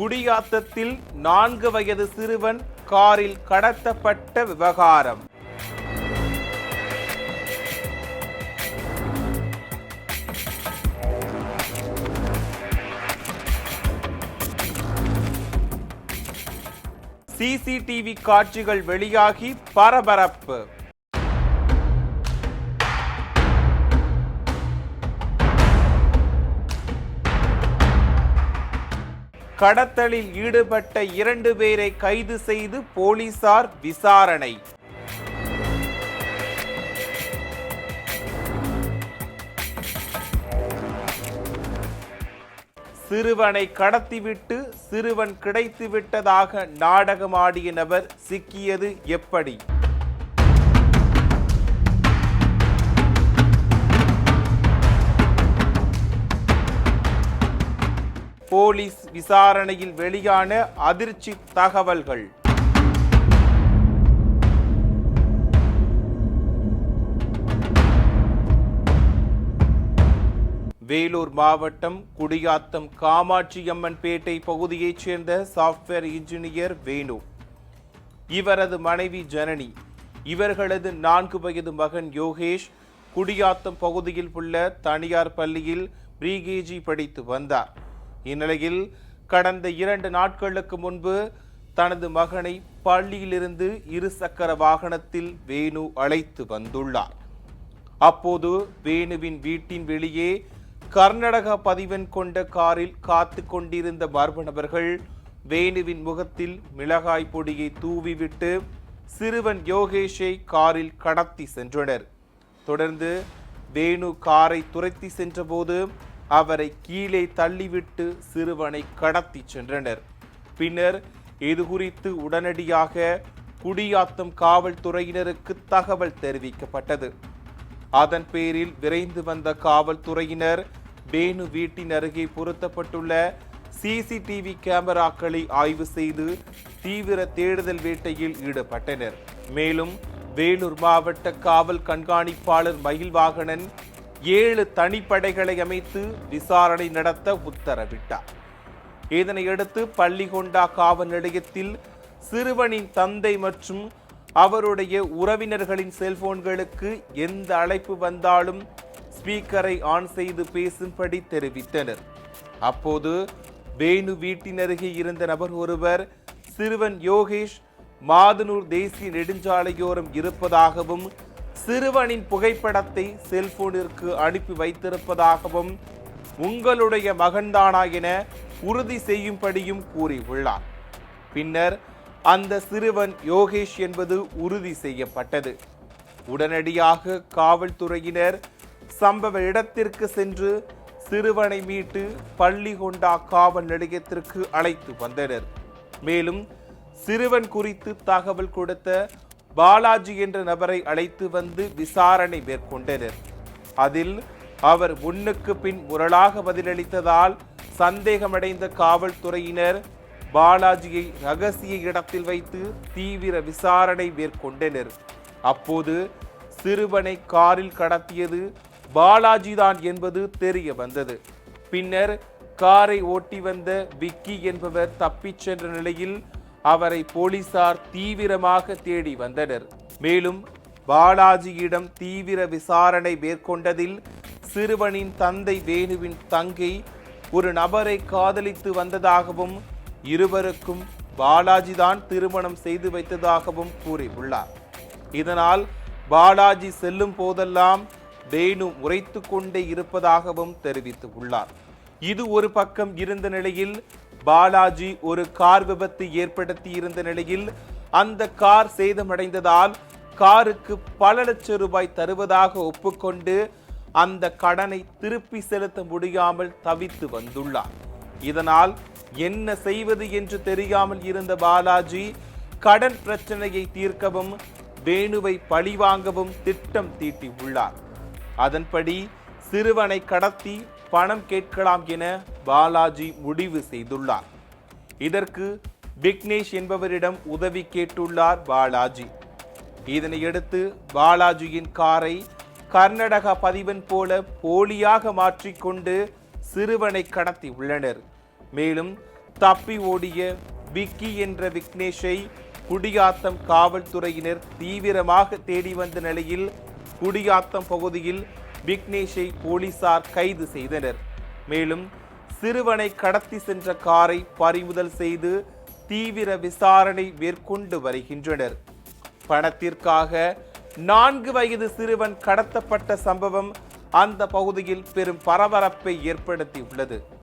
குடியாத்தத்தில் நான்கு வயது சிறுவன் காரில் கடத்தப்பட்ட விவகாரம். சிசிடிவி காட்சிகள் வெளியாகி பரபரப்பு. கடத்தலில் ஈடுபட்ட இரண்டு பேரை கைது செய்து போலீசார் விசாரணை. சிறுவனை கடத்திவிட்டு சிறுவன் கிடைத்துவிட்டதாக நாடகமாடிய நபர் சிக்கியது எப்படி? போலீஸ் விசாரணையில் வெளியான அதிர்ச்சி தகவல்கள். வேலூர் மாவட்டம் குடியாத்தம் காமாட்சியம்மன் பேட்டை பகுதியைச் சேர்ந்த சாஃப்ட்வேர் இன்ஜினியர் வேணு. இவரது மனைவி ஜனனி இவர்களது நான்கு வயது மகன் யோகேஷ் குடியாத்தம் பகுதியில் உள்ள தனியார் பள்ளியில் பிரிகேஜி படித்து வந்தார். இந்நிலையில் கடந்த இரண்டு நாட்களுக்கு முன்பு தனது மகனை பள்ளியிலிருந்து இருசக்கர வாகனத்தில் வேணு அழைத்து வந்துள்ளார். அப்போது வேணுவின் வீட்டின் வெளியே கர்நாடக பதிவெண் கொண்ட காரில் காத்து கொண்டிருந்த மர்ம நபர்கள் வேணுவின் முகத்தில் மிளகாய் பொடியை தூவிவிட்டு சிறுவன் யோகேஷை காரில் கடத்தி சென்றனர். தொடர்ந்து வேணு காரை துரத்தி சென்றபோது அவரை கீழே தள்ளிவிட்டு சிறுவனை கடத்தி சென்றனர். பின்னர் இது குறித்து உடனடியாக குடியாத்தம் காவல்துறையினருக்கு தகவல் தெரிவிக்கப்பட்டது. அதன் பேரில் விரைந்து வந்த காவல்துறையினர் வேணு வீட்டின் அருகே பொருத்தப்பட்டுள்ள சிசிடிவி கேமராக்களை ஆய்வு செய்து தீவிர தேடுதல் வேட்டையில் ஈடுபட்டனர். மேலும் வேலூர் மாவட்ட காவல் கண்காணிப்பாளர் மகிழ்வாகனன் ஏழு தனிப்படைகளை அமைத்து விசாரணை நடத்த உத்தரவிட்டார். இதனையடுத்து பள்ளிகொண்டா காவல் நிலையத்தில் சிறுவனின் தந்தை மற்றும் அவருடைய உறவினர்களின் செல்போன்களுக்கு எந்த அழைப்பு வந்தாலும் ஸ்பீக்கரை ஆன் செய்து பேசும்படி தெரிவித்தனர். அப்போது வேணு வீட்டின் அருகே இருந்த நபர் ஒருவர் சிறுவன் யோகேஷ் மாதனூர் தேசிய நெடுஞ்சாலையோரம் இருப்பதாகவும் சிறுவனின் புகைப்படத்தை செல்போனிற்கு அனுப்பி வைத்திருப்பதாகவும் உங்களுடைய மகன்தானா என உறுதி செய்யும்படியும் கூறியுள்ளார். பின்னர் அந்த சிறுவன் யோகேஷ் என்பது உறுதி செய்யப்பட்டது. உடனடியாக காவல்துறையினர் சம்பவ இடத்திற்கு சென்று சிறுவனை மீட்டு பள்ளிகொண்டா காவல் நிலையத்திற்கு அழைத்து வந்தனர். மேலும் சிறுவன் குறித்து தகவல் கொடுத்த பாலாஜி என்ற நபரை அழைத்து வந்து விசாரணை மேற்கொண்டனர். அதில் அவர் முன்னுக்கு பின் முரளாக பதிலளித்ததால் சந்தேகமடைந்த காவல்துறையினர் பாலாஜியை ரகசிய இடத்தில் வைத்து தீவிர விசாரணை மேற்கொண்டனர். அப்போது சிறுவனை காரில் கடத்தியது பாலாஜிதான் என்பது தெரிய வந்தது. பின்னர் காரை ஓட்டி வந்த விக்கி என்பவர் தப்பிச் சென்ற நிலையில் அவரை போலீசார் தீவிரமாக தேடி வந்தனர். மேலும் பாலாஜியிடம் தீவிர விசாரணை மேற்கொண்டதில் சிறுவனின் தந்தை வேணுவின் தங்கை ஒரு நபரை காதலித்து வந்ததாகவும் இருவருக்கும் பாலாஜிதான் திருமணம் செய்து வைத்ததாகவும் கூறியுள்ளார். இதனால் பாலாஜி செல்லும் போதெல்லாம் வேணு உரைத்து கொண்டே இருப்பதாகவும் தெரிவித்துள்ளார். இது ஒரு பக்கம் இருந்த நிலையில் பாலாஜி ஒரு கார் விபத்து ஏற்படுத்தி இருந்த நிலையில் அந்த கார் சேதமடைந்ததால் காருக்கு பல லட்சம் ரூபாய் தருவதாக ஒப்புக்கொண்டு அந்த கடனை திருப்பி செலுத்த முடியாமல் தவித்து வந்துள்ளார். இதனால் என்ன செய்வது என்று தெரியாமல் இருந்த பாலாஜி கடன் பிரச்சனையை தீர்க்கவும் வேணுவை பழிவாங்கவும் திட்டம் தீட்டியுள்ளார். அதன்படி சிறுவனை கடத்தி பணம் கேட்கலாம் என பாலாஜி முடிவு செய்துள்ளார். இதற்கு விக்னேஷ் என்பவரிடம் உதவி கேட்டுள்ளார் பாலாஜி. இதனையடுத்து பாலாஜியின் காரை கர்நாடகா பதிவன் போல போலியாக மாற்றிக்கொண்டு சிறுவனை கடத்தி உள்ளனர் மேலும் தப்பி ஓடிய விக்கி என்ற விக்னேஷை குடியாத்தம் காவல்துறையினர் தீவிரமாக தேடி வந்த நிலையில் குடியாத்தம் பகுதியில் விக்னேஷை போலீசார் கைது செய்தனர். மேலும் சிறுவனை கடத்தி சென்ற காரை பறிமுதல் செய்து தீவிர விசாரணை மேற்கொண்டு வருகின்றனர். பணத்திற்காக நான்கு வயது சிறுவன் கடத்தப்பட்ட சம்பவம் அந்த பகுதியில் பெரும் பரபரப்பை ஏற்படுத்தியுள்ளது.